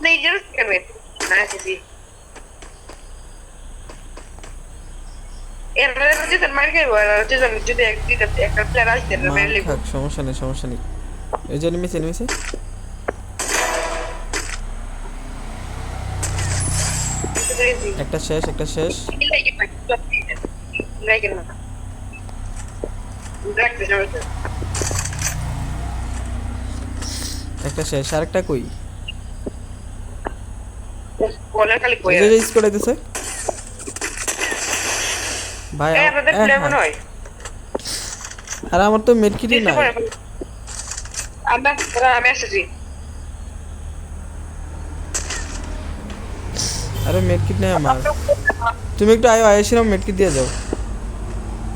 আর যদি যদি একদিন একটা প্লেয়ার আসতে মার মেরে লিব খাক সমস্যা নেই সমস্যা নেই। এই যে নেমেছে নেমেছে একটা শেষ একটা শেষ। একটা শেষ আরেকটা কই? খালি যে ইস করে দিছে? ভাই আপনাদের প্লেয়ার মনে হ্যাঁ। আরে আমার তো মেডকিটই নাই। আমরা ওরা আমি আসছি আরে মেডকিট নেই আমার। তুমি একটু আয়ো আয়েছিলাম মেডকিট দিয়ে যাও।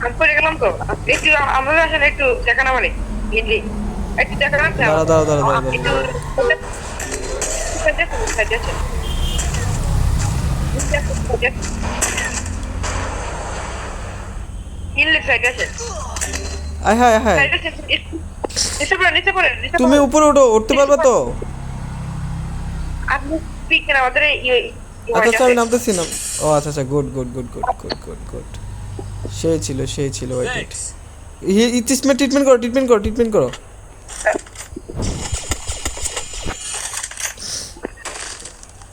আমি পড়ে গেলাম তো। একটু আমাদের আসলে একটু দেখা না মানে হিন্দি একটু দেখা না দাঁড়াও, দাঁড়াও, দাঁড়াও, দাঁড়াও, আয় হায় হায়। নিচে পড়ে নিচে পড়ে তুমি উপরে ওঠো উঠতে পারবে তো? আপনি পিকেন আমাদের ইয়ে আচ্ছা আচ্ছা আমি নামতেছি না ও আচ্ছা আচ্ছা good good good good good good good সে ছিল সে ছিল ওয়েট ট্রিটমেন্ট ট্রিটমেন্ট করো ট্রিটমেন্ট করো ট্রিটমেন্ট করো।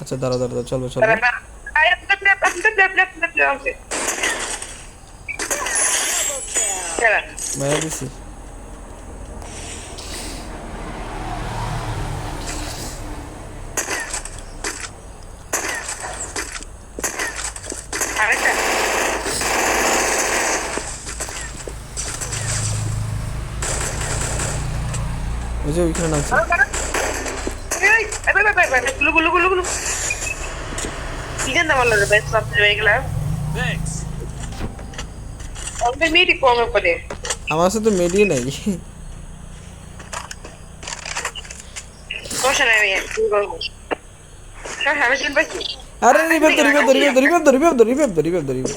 আচ্ছা দাঁড়াও দাঁড়াও, চলো চলো। মায়া দিছি ওই যে ওইখানে নামছে இந்த வளர்ந்து பேச வந்து மீடி போங்க பதே அவாச தூ மீடி நை अरे रिपे तो रिपे तो रिपे तो रिपे तो रिपे तो रिपे तो रिपे तो रिपे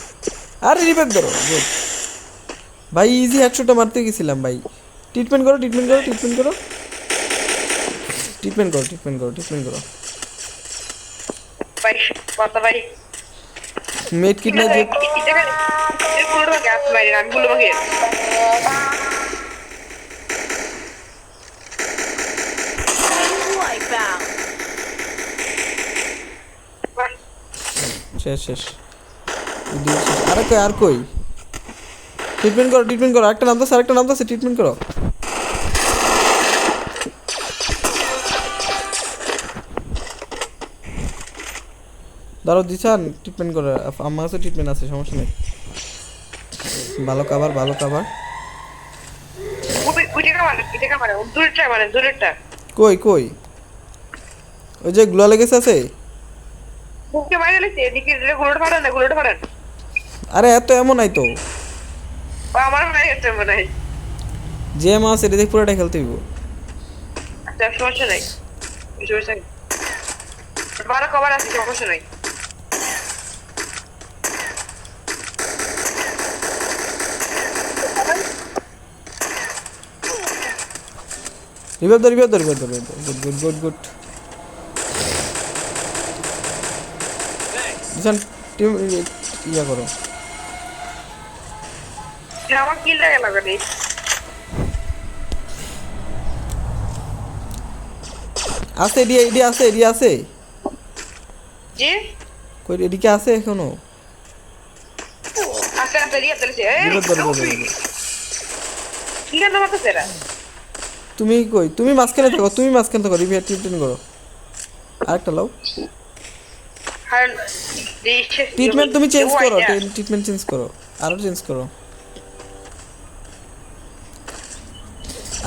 अरे रिपे तो भाई इजी हेड शॉट मारते कि सिलम भाई ट्रीटमेंट करो ट्रीटमेंट करो ट्रीटमेंट करो ट्रीटमेंट करो ट्रीटमेंट करो ट्रीटमेंट करो ভাই কিট না আরে কই আর কই? ট্রিটমেন্ট করো ট্রিটমেন্ট করো। একটা নাম তো আরেকটা নাম তো ট্রিটমেন্ট করো। দাঁড়াও দিছান ট্রিটমেন্ট করো। আমার কাছে ট্রিটমেন্ট আছে সমস্যা নেই। ভালো খাবার ভালো খাবার। কই কই? ওই যে গ্লো লেগেছে আছে? আরে এত এমন নাই তো। আমার যে মাছ এটা দেখে পুরোটা খেলতে হইব। আচ্ছা সমস্যা নাই। সমস্যা নেই। বারো কবার আছে সমস্যা নাই। রিভাইভ দো রিভাইভ দো রিভাইভ দো revive good good good good. Dishan team ইয়া করো। আমার আছে এডি এডি আছে এডি আছে। জি? কই এদিকে আছে এখনও? রিভাইভ দো রিভাইভ দো রিভাইভ কি মাথা সেরা। তুমি কই? তুমি মাঝখানে থাকো তুমি মাঝখানে থাকো রিভাইভ ট্রিটমেন্ট করো। আরেকটা লাও। ট্রিটমেন্ট তুমি চেঞ্জ করো ট্রিটমেন্ট চেঞ্জ করো আরও চেঞ্জ করো।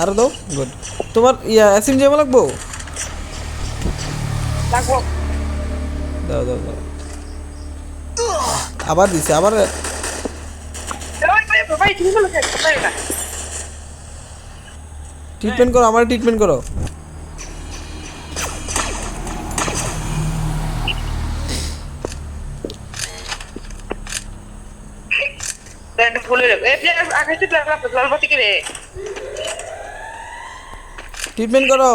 আরও দাও গুড তোমার ইয়া অ্যাসিম জেমা লাগবো? লাগবো। দাও দাও দাও। আবার দিছে আবার ভাই তুমি ট্রিটমেন্ট করো আমার ট্রিটমেন্ট করো। ট্রিটমেন্ট করো?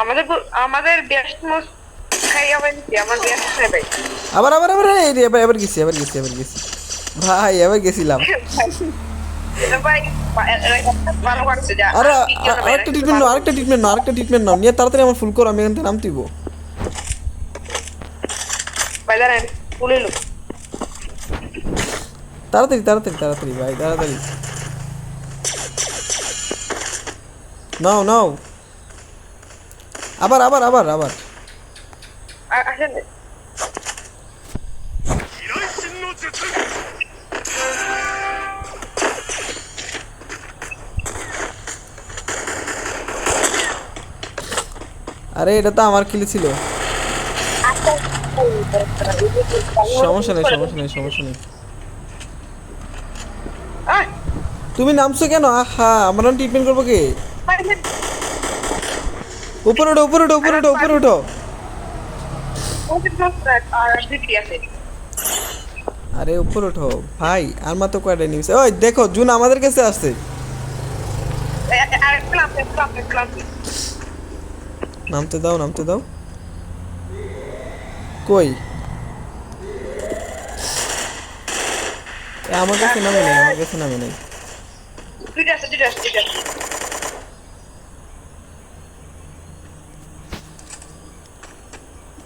আমাদের আমাদের ব্যস্ত আবার আবার আবার আবার গেছি এবার গেছি এবার গেছি। ভাই এবার গেছিলাম। আরে আরেকটা ট্রিটমেন্ট নাও আরেকটা ট্রিটমেন্ট নাও আরেকটা ট্রিটমেন্ট নাও। নিয়ে আমার ফুল করো আমি এখান থেকে দিব তাড়াতাড়ি তাড়াতাড়ি তাড়াতাড়ি ভাই তাড়াতাড়ি। নাও নাও। আবার আবার আবার আবার। আরে এটা তো আমার কিলে ছিল। সমস্যা নেই সমস্যা নেই সমস্যা নেই। তুমি নামছো কেন? আহা আমরা ট্রিটমেন্ট করব কি? উপরে ওঠো উপরে ওঠো উপরে ওঠো উপরে ওঠো। দোষটা আর উপরে ওঠো। ভাই আর মাত্র কয়টা নিউজ ওই দেখো জুন আমাদের কাছে আসছে। নামতে দাও নামতে দাও। কই? আমার কাছে নামে নেই আমার কাছে নামে নেই। দুইটা আছে দুইটা আছে দুইটা আছে।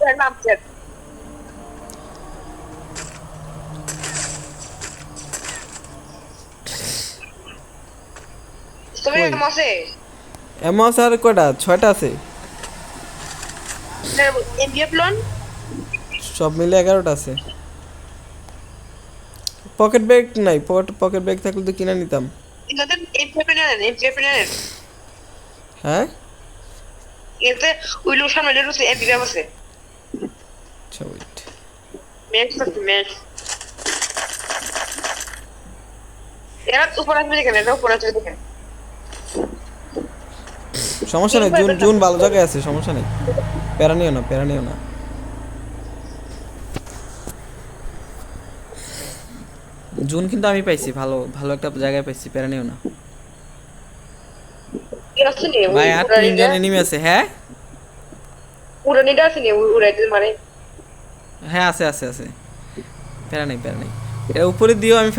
এর নাম কি তুমি কই? এরকম আর কয়টা? ছয়টা আছে। সব মিলে এগারোটা আছে। পকেট ব্যাগ নাই পকেট পকেট ব্যাগ থাকলে তো কিনে নিতাম। হ্যাঁ? এতে ওই লোক সামনে রয়েছে এমবিএফ আছে। আসবে দেখেন সমস্যা নেই জুন জুন ভালো জায়গায় আছে সমস্যা নেই। প্যারা নিও না প্যারা নিও না। জুন কিন্তু আমি পাইছি ভালো ভালো একটা জায়গায় পাইছি প্যারা নিও না। ভাই আর তিনজন এনিমি আছে হ্যাঁ? উড়ানিটা আছে নি উড়াইতে মানে হ্যাঁ আছে আছে আছে। প্যারা নেই প্যারা নেই। এর উপরে দিয়েও আমি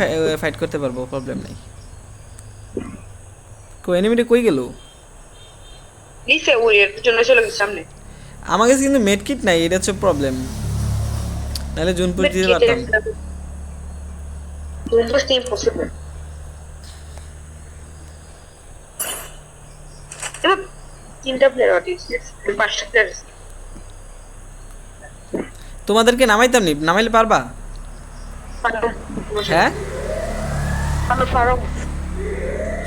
ফাইট করতে পারব প্রবলেম নেই। কো এনিমিটা কই গেল? নিচে উড়িয়ে জন্য চলে গেছে সামনে। আমার কাছে কিন্তু মেড কিট নাই এটা হচ্ছে প্রবলেম নাহলে জুনপুর দিতে পারতাম Almost impossible. এবার তিনটা প্লেয়ার আছে পাঁচটা প্লেয়ার তোমাদেরকে নামাইতাম নি? নামাইলে পারবা? হ্যাঁ?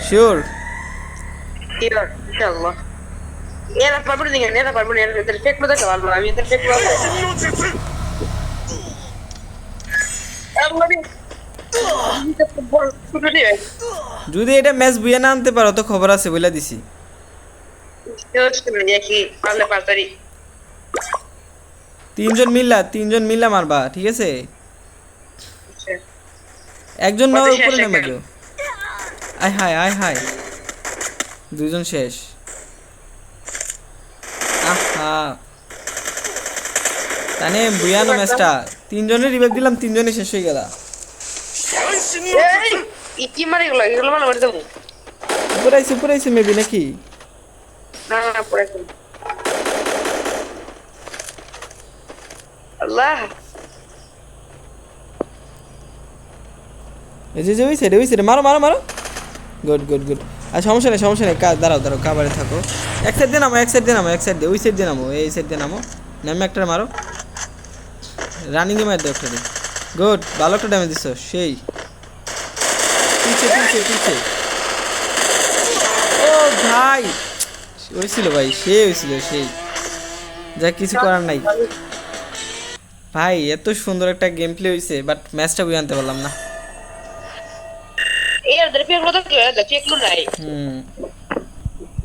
শিওর এরা পারব না এরা পারব না এদের ফেক মতো পারব আমি এদের ফেক যদি এটা ম্যাচ বুয়ে না আনতে পারো তো খবর আছে বলে দিছি। তিনজন মিল্লা তিনজন মিল্লা মারবা ঠিক আছে? একজন না উপরে নেমে? যাও আয় হায় আয় হায়। দুইজন শেষ। আহা। তানে বুয়ানো ম্যাচটা? তিনজনের রিভাইভ দিলাম তিনজনে শেষ হয়ে গেলা। এই কি মারে এগুলো এগুলো মানে মারে দেবো উপরে আইছে উপরে আইছে মেবি নাকি? না না না পড়ে গেল এই যে ওই সাইডে ওই সাইডে মারো মারো মারো। গুড গুড গুড আর সমস্যা নেই সমস্যা নেই। দাঁড়াও দাঁড়াও কাবারে থাকো। এক সাইড দিয়ে নামো, এক সাইড দিয়ে নামো, এক সাইড দিয়ে, ওই সাইড দিয়ে নামো, এই সাইড দিয়ে নামো। নামে একটা মারো। রানিংয়ে মার দাও একটা গুড ভালো একটা ড্যামেজ দিচ্ছ সেই। পিছে পিছে পিছে। ও ভাই! হয়েছিল ভাই, সে হয়েছিল, সেই। যা কিছু করার নাই। ভাই এত সুন্দর একটা গেম প্লে হইছে বাট ম্যাচটা বুঝে আনতে পারলাম না। এর মতো কি হয় ফেক নাই। হুম।